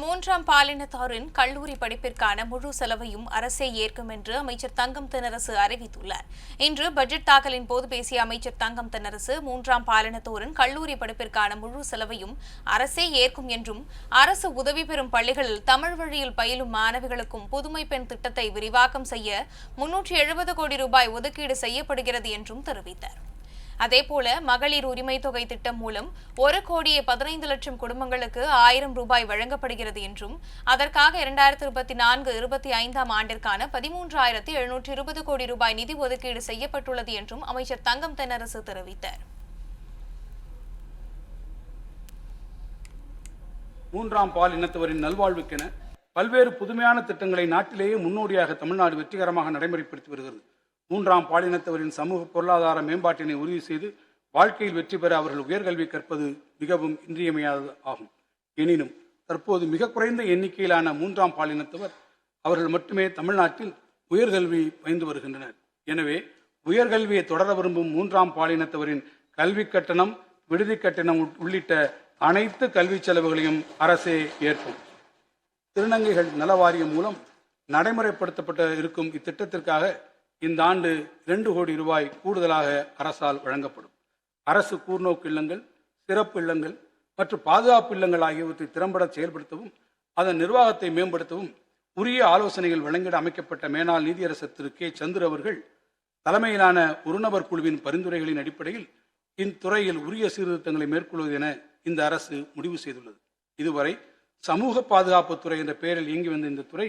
மூன்றாம் பாலினத்தாரின் கல்லூரி படிப்பிற்கான முழு செலவையும் அரசே ஏற்கும் என்று அமைச்சர் தங்கம் தென்னரசு அறிவித்துள்ளார். இன்று பட்ஜெட் தாக்கலின் போது பேசிய அமைச்சர் தங்கம் தென்னரசு மூன்றாம் பாலினத்தோரின் கல்லூரி படிப்பிற்கான முழு செலவையும் அரசே ஏற்கும் என்றும் அரசு உதவி பெறும் பள்ளிகளில் தமிழ் வழியில் பயிலும் மாணவிகளுக்கும் புதுமை பெண் திட்டத்தை விரிவாக்கம் செய்ய முன்னூற்றி எழுபது கோடி ரூபாய் ஒதுக்கீடு செய்யப்படுகிறது என்றும் தெரிவித்தார். அதேபோல மகளிர் உரிமை தொகை திட்டம் மூலம் ஒரு கோடியே பதினைந்து லட்சம் குடும்பங்களுக்கு ஆயிரம் ரூபாய் வழங்கப்படுகிறது என்றும் அதற்காக இரண்டாயிரத்தி இருபத்தி நான்கு இருபத்தி ஐந்தாம் ஆண்டிற்கான பதிமூன்றாயிரத்தி எழுநூற்றி இருபது கோடி ரூபாய் நிதி ஒதுக்கீடு செய்யப்பட்டுள்ளது என்றும் அமைச்சர் தங்கம் தென்னரசு தெரிவித்தார். மூன்றாம் பால் இனத்தவரின் நல்வாழ்வுக்கென பல்வேறு புதுமையான திட்டங்களை நாட்டிலேயே முன்னோடியாக தமிழ்நாடு வெற்றிகரமாக நடைமுறைப்படுத்தி வருகிறது. மூன்றாம் பாலினத்தவரின் சமூக பொருளாதார மேம்பாட்டினை உறுதி செய்து வாழ்க்கையில் வெற்றி பெற அவர்கள் உயர்கல்வி கற்பது மிகவும் இன்றியமையாதது ஆகும். எனினும் தற்போது மிக குறைந்த எண்ணிக்கையிலான மூன்றாம் பாலினத்தவர் அவர்கள் மட்டுமே தமிழ்நாட்டில் உயர்கல்வி பயின்று வருகின்றனர். எனவே உயர்கல்வியை தொடர விரும்பும் மூன்றாம் பாலினத்தவரின் கல்வி கட்டணம் விடுதி கட்டணம் உள்ளிட்ட அனைத்து கல்வி செலவுகளையும் அரசே ஏற்கும் திருநங்கைகள் நல வாரியம் மூலம் நடைமுறைப்படுத்தப்பட்ட இருக்கும் இத்திட்டத்திற்காக இந்த ஆண்டு இரண்டு கோடி ரூபாய் கூடுதலாக அரசால் வழங்கப்படும். அரசு கூர்நோக்கு இல்லங்கள் சிறப்பு இல்லங்கள் மற்றும் பாதுகாப்பு இல்லங்கள் ஆகியவற்றை திறம்பட செயல்படுத்தவும் அதன் நிர்வாகத்தை மேம்படுத்தவும் உரிய ஆலோசனைகள் வழங்கிட அமைக்கப்பட்ட மேனாள் நீதியரசர் திரு கே. சந்திர அவர்கள் தலைமையிலான ஒருநபர் குழுவின் பரிந்துரைகளின் அடிப்படையில் இத்துறையில் உரிய சீர்திருத்தங்களை மேற்கொள்வது என இந்த அரசு முடிவு செய்துள்ளது. இதுவரை சமூக பாதுகாப்பு துறை என்ற பெயரில் இயங்கி வந்த இந்த துறை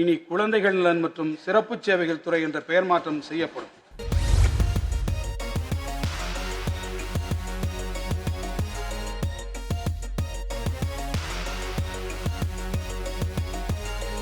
இனி குழந்தைகள் நலன் மற்றும் சிறப்பு சேவைகள் துறை என்ற பெயர் மாற்றம் செய்யப்படும்.